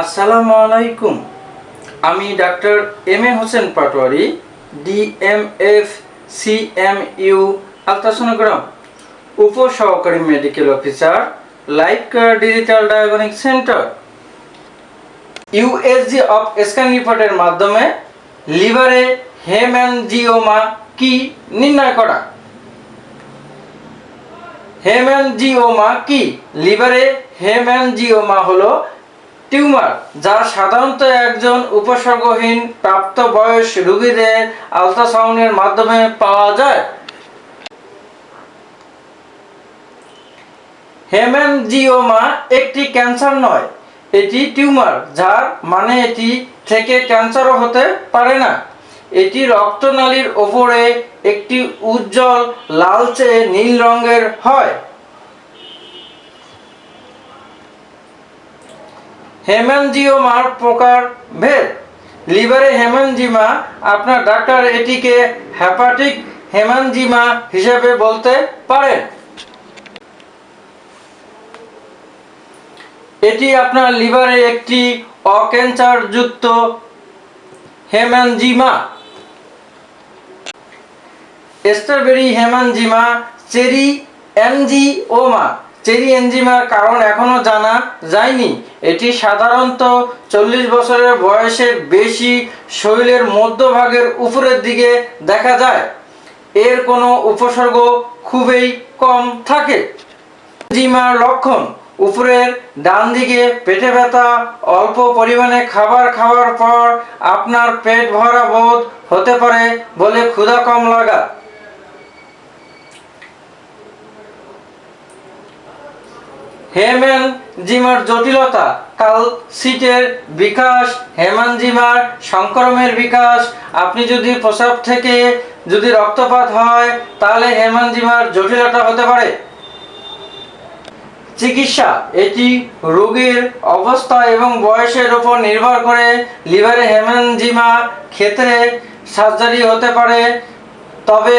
আসসালামু আলাইকুম। আমি doctor M A Hossain Patwari DMF CMU ultrasonogram, উপসহকারী medical officer life care digital diagnostic centre USG of scan রিপোর্টের মাধ্যমে লিভারে হেম্যানজিওমা কি নির্ণয় করা? হেম্যানজিওমা কি? লিভারে হেম্যানজিওমা হলো টিউমার যা সাধারণত একজন উপসর্গহীন প্রাপ্তবয়স রোগীদের আলট্রাসাউন্ডের মাধ্যমে পাওয়া যায়। হেমেনজিওমা একটি ক্যান্সার নয়, এটি টিউমার, যার মানে এটি থেকে ক্যান্সারও হতে পারে না। এটি রক্তনালীর ওপরে একটি উজ্জ্বল লালচে নীল রঙের হয়। হেম্যানজিওমার প্রকার ভেদ। লিভারে হেম্যানজিমা আপনার ডাক্তার এটিকে হ্যাপাটিক হেম্যানজিমা হিসেবে বলতে পারেন। এটি আপনার লিভারে একটি অক্যান্সারযুক্ত hemangioma strawberry hemangioma, cherry, angioma. Cherry এনজিমার কারণ এখনও জানা যায়নি। এটি সাধারণত চল্লিশ বছরের বয়সের বেশি শরীরের মধ্যভাগের উপরের দিকে দেখা যায়। এর কোনো উপসর্গ খুবই কম থাকে। জিমার লক্ষণ, উপরের ডান দিকে পেটে ব্যথা, অল্প পরিমাণে খাবার খাওয়ার পর আপনার পেট ভরা বোধ হতে পারে বলে ক্ষুধা কম লাগা। হেমেনজিমার জটিলতা। কালসিটের বিকাশ হেমানজিমার সংক্রমের বিকাশ। আপনি যদি প্রসাব থেকে যদি রক্তপাত হয়, তাহলে হেমানজিমার জটিলতা হতে পারে। চিকিৎসা, এটি রোগীর অবস্থা এবং বয়সের উপর নির্ভর করে লিভারে হেমানজিমা ক্ষেত্রে সার্জারি হতে পারে। তবে